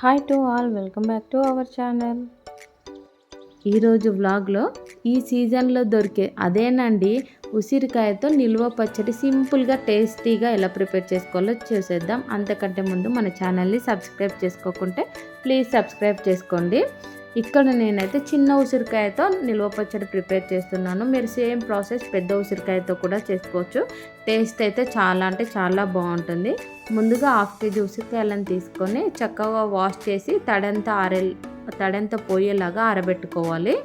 Hi to all welcome back to our channel ఈరోజు వ్లాగ్లో ఈ సీజన్లో దొరికే అదేనండి ఉసిరికాయతో నిల్వ పచ్చడి సింపుల్గా టేస్టీగా ఎలా ప్రిపేర్ చేసుకోవాలో చూసేద్దాం. అంతకంటే ముందు మన ఛానల్ని సబ్స్క్రైబ్ చేసుకోకుంటే ప్లీజ్ సబ్స్క్రైబ్ చేసుకోండి. ఇక్కడ నేనైతే చిన్న ఉసిరికాయతో నిల్వ పచ్చడి ప్రిపేర్ చేస్తున్నాను. మీరు సేమ్ ప్రాసెస్ పెద్ద ఉసిరికాయతో కూడా చేసుకోవచ్చు. టేస్ట్ అయితే చాలా అంటే చాలా బాగుంటుంది. ముందుగా హాఫ్ కేజీ ఉసిరికాయలను తీసుకొని చక్కగా వాష్ చేసి తడంతా ఆరే తడంతా పోయేలాగా ఆరబెట్టుకోవాలి.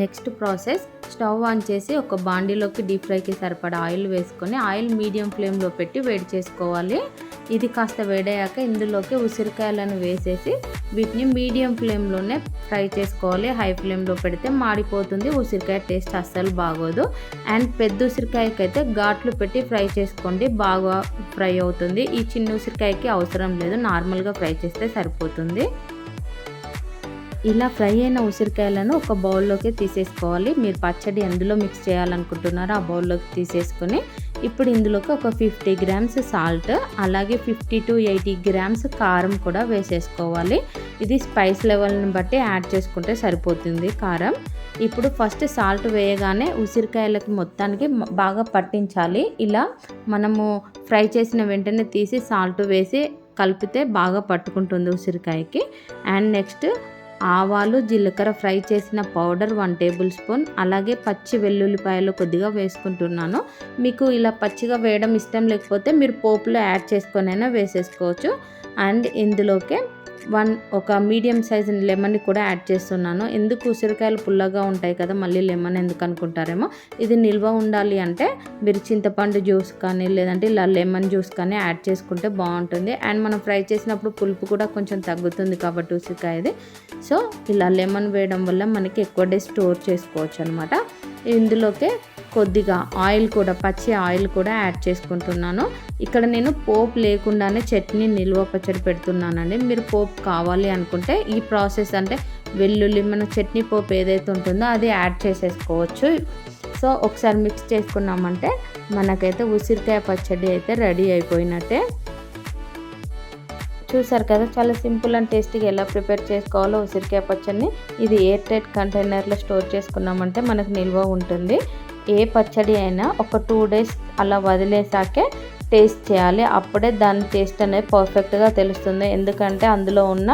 నెక్స్ట్ ప్రాసెస్ స్టవ్ ఆన్ చేసి ఒక బాండీలోకి డీప్ ఫ్రైకి సరిపడా ఆయిల్ వేసుకొని ఆయిల్ మీడియం ఫ్లేమ్లో పెట్టి వేడి చేసుకోవాలి. ఇది కాస్త వేడయ్యాక ఇందులోకి ఉసిరికాయలను వేసేసి వీటిని మీడియం ఫ్లేమ్లోనే ఫ్రై చేసుకోవాలి. హై ఫ్లేమ్లో పెడితే మాడిపోతుంది. ఉసిరికాయ టేస్ట్ అస్సలు బాగోదు. అండ్ పెద్ద ఉసిరికాయకి అయితే ఘాట్లు పెట్టి ఫ్రై చేసుకోండి. బాగా ఫ్రై అవుతుంది. ఈ చిన్న ఉసిరికాయకి అవసరం లేదు. నార్మల్గా ఫ్రై చేస్తే సరిపోతుంది. ఇలా ఫ్రై అయిన ఉసిరికాయలను ఒక బౌల్లోకి తీసేసుకోవాలి. మీరు పచ్చడి ఎందులో మిక్స్ చేయాలనుకుంటున్నారో ఆ బౌల్లోకి తీసేసుకొని ఇప్పుడు ఇందులోకి ఒక ఫిఫ్టీ గ్రామ్స్ సాల్ట్ అలాగే ఫిఫ్టీ టు ఎయిటీ గ్రామ్స్ కారం కూడా వేసేసుకోవాలి. ఇది స్పైస్ లెవెల్ని బట్టి యాడ్ చేసుకుంటే సరిపోతుంది కారం. ఇప్పుడు ఫస్ట్ సాల్ట్ వేయగానే ఉసిరికాయలకి మొత్తానికి బాగా పట్టించాలి. ఇలా మనము ఫ్రై చేసిన వెంటనే తీసి సాల్ట్ వేసి కలిపితే బాగా పట్టుకుంటుంది ఉసిరికాయకి. అండ్ నెక్స్ట్ ఆవాలు జీలకర్ర ఫ్రై చేసిన పౌడర్ వన్ టేబుల్ స్పూన్ అలాగే పచ్చి వెల్లుల్లిపాయలు కొద్దిగా వేసుకుంటున్నాను. మీకు ఇలా పచ్చిగా వేయడం ఇష్టం లేకపోతే మీరు పోపులో యాడ్ చేసుకొనైనా వేసేసుకోవచ్చు. అండ్ ఇందులోకే వన్ ఒక మీడియం సైజ్ లెమన్ కూడా యాడ్ చేస్తున్నాను. ఎందుకు ఉసిరికాయలు పుల్లగా ఉంటాయి కదా మళ్ళీ లెమన్ ఎందుకు అనుకుంటారేమో. ఇది నిల్వ ఉండాలి అంటే మీరు చింతపండు జ్యూస్ కానీ లేదంటే ఇలా లెమన్ జ్యూస్ కానీ యాడ్ చేసుకుంటే బాగుంటుంది. అండ్ మనం ఫ్రై చేసినప్పుడు పులుపు కూడా కొంచెం తగ్గుతుంది కాబట్టి ఉసిరికాయది. సో ఇలా లెమన్ వేయడం వల్ల మనకి ఎక్కువ డే స్టోర్ చేసుకోవచ్చు అనమాట ఇందులోకే కొద్దిగా ఆయిల్ కూడా పచ్చి ఆయిల్ కూడా యాడ్ చేసుకుంటున్నాను. ఇక్కడ నేను పోపు లేకుండానే చట్నీ నిల్వ పచ్చడి పెడుతున్నానండి. మీరు పోపు కావాలి అనుకుంటే ఈ ప్రాసెస్ అంటే వెల్లుల్లి మన చట్నీ పోపు ఏదైతే ఉంటుందో అది యాడ్ చేసేసుకోవచ్చు. సో ఒకసారి మిక్స్ చేసుకున్నామంటే మనకైతే ఉసిరికాయ పచ్చడి అయితే రెడీ అయిపోయినట్టే. చూసారు కదా చాలా సింపుల్ అండ్ టేస్టీగా ఎలా ప్రిపేర్ చేసుకోవాలో ఉసిరికాయ పచ్చడిని. ఇది ఎయిర్ టైట్ కంటైనర్లో స్టోర్ చేసుకున్నామంటే మనకు నిల్వ ఉంటుంది. ఏ పచ్చడి అయినా ఒక టూ డేస్ అలా వదిలేసాకే టేస్ట్ చేయాలి. అప్పుడే దాని టేస్ట్ అనేది పర్ఫెక్ట్గా తెలుస్తుంది. ఎందుకంటే అందులో ఉన్న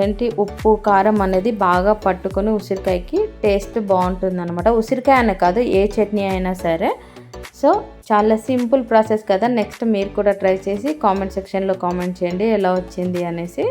ఏంటి ఉప్పు కారం అనేది బాగా పట్టుకొని ఉసిరికాయకి టేస్ట్ బాగుంటుంది అనమాట ఉసిరికాయ అనే కాదు ఏ చట్నీ అయినా సరే. సో చాలా సింపుల్ ప్రాసెస్ కదా. నెక్స్ట్ మీరు కూడా ట్రై చేసి కామెంట్ సెక్షన్లో కామెంట్ చేయండి. ఎలా వచ్చింది అనేసి.